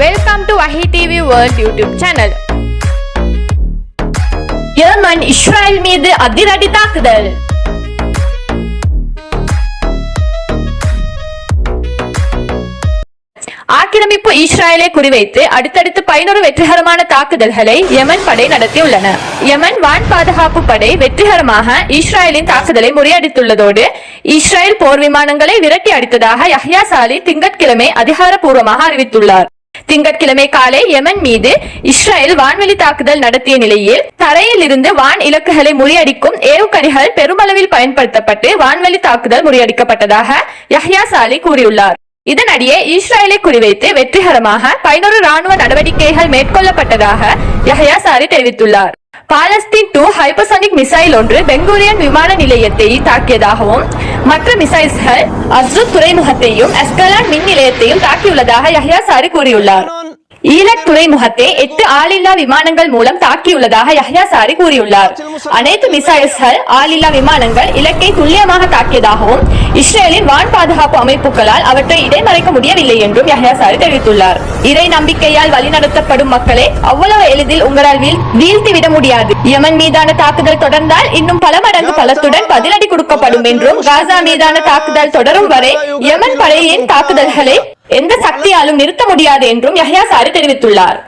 Welcome to Ahi TV world YouTube channel Yemen Israel மீது அதிரடி தாக்குதல். ஆக்கிரமிப்பு இஸ்ரேலை குறிவைத்து அடுத்தடுத்து பதினோரு வெற்றிகரமான தாக்குதல்களை யமன் படை நடத்தியுள்ளன. யமன் வான் பாதுகாப்பு படை வெற்றிகரமாக இஸ்ரேலின் தாக்குதலை முறியடித்துள்ளதோடு இஸ்ரேல் போர் விமானங்களை விரட்டி அடித்ததாக யஹ்யா சாலி திங்கட்கிழமை அதிகாரப்பூர்வமாக அறிவித்துள்ளார். திங்கட்கிழமை காலை யமன் மீது இஸ்ரேல் வான்வெளி தாக்குதல் நடத்திய நிலையில் தரையில் இருந்து வான் இலக்குகளை முறியடிக்கும் ஏவுகணைகள் பெருமளவில் பயன்படுத்தப்பட்டு வான்வெளி தாக்குதல் முறியடிக்கப்பட்டதாக யஹ்யா சாலி கூறியுள்ளார். இதனிடையே இஸ்ரேலை குறிவைத்து வெற்றிகரமாக பதினோரு ராணுவ நடவடிக்கைகள் மேற்கொள்ளப்பட்டதாக யஹ்யா சாரி தெரிவித்துள்ளார். பாலஸ்தீன் டூ ஹைப்பர்சானிக் மிசைல் ஒன்று பெங்கூரியன் விமான நிலையத்தை தாக்கியதாகவும் மற்ற மிசைல்ஸ்கள் அஸ்ருத் துறைமுகத்தையும் எஸ்கலான் மின் நிலையத்தையும் தாக்கியுள்ளதாக யஹ்யா சாரி கூறியுள்ளார். ஈலட் துறைமுகத்தை எட்டு ஆளில்லா விமானங்கள் மூலம் தாக்கியுள்ளதாக யஹ்யா சாரி கூறியுள்ளார். அனைத்து மிசைல்ஸ்கள் ஆளில்லா விமானங்கள் இலக்கை துல்லியமாக தாக்கியதாகவும் இஸ்ரேலின் வான் பாதுகாப்பு அமைப்புகளால் அவற்றை இடைமறைக்க முடியவில்லை என்றும் யஹ்யா சாரி தெரிவித்துள்ளார். இறை நம்பிக்கையால் வழிநடத்தப்படும் மக்களை அவ்வளவு எளிதில் உங்களால் வீழ்த்திவிட முடியாது. யமன் மீதான தாக்குதல் தொடர்ந்தால் இன்னும் பல மடங்கு பலத்துடன் பதிலடி கொடுக்கப்படும் என்றும் காசா மீதான தாக்குதல் தொடரும் வரை யமன் படையின் தாக்குதல்களை எந்த சக்தியாலும் நிறுத்த முடியாது என்றும் யஹ்யா சாரி தெரிவித்துள்ளார்.